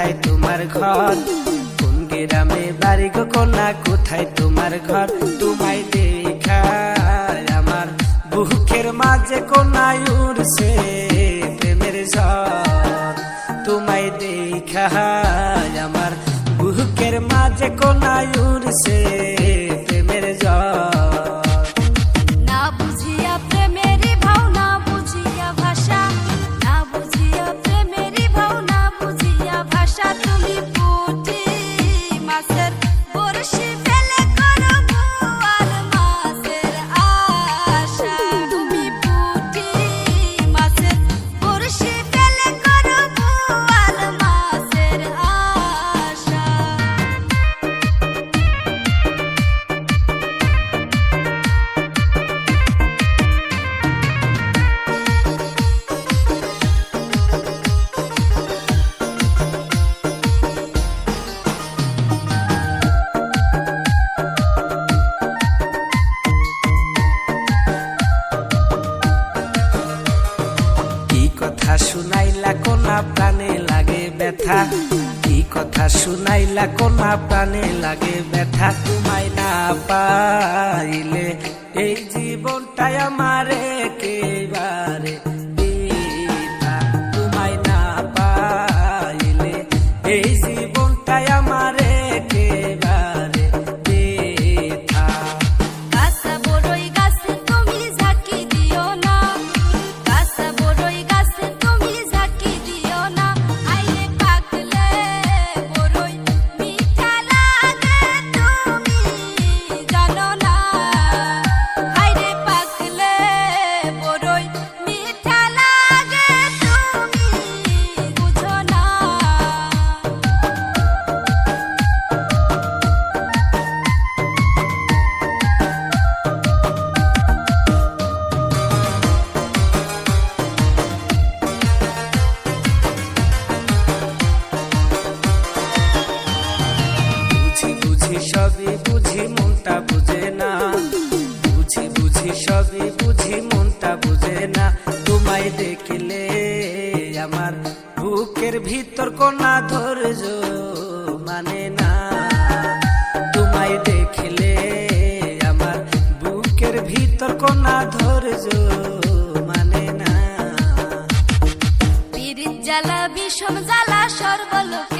কোথায় তোমার ঘর? কোন গ্রামে বাড়ি গো কোনা কোথায় তোমার ঘর? তোমায় দেখা আমার বুকের মাঝে কোনায় উড়ছে প্রেমের ঝড়। তোমায় দেখা আমার বুকের মাঝে কোনায় উড়ছে। ব্যথা। কি কথা শুনাইলা কোনা প্রাণে লাগে ব্যথা তোমায় না পাইলে এই জীবনটাই আমার সবই বুঝি, মনটা বুঝে না। বুঝি বুঝি, সবই বুঝি, মনটা বুঝে না। তোমায় দেখিলে আমার বুকের ভিতর কোনা ধৈর্য মানে না। তোমায় দেখিলে আমার বুকের ভিতর কোনা ধৈর্য মানে না। পীর জ্বালা, বিষম জ্বালা, সর্বলোকে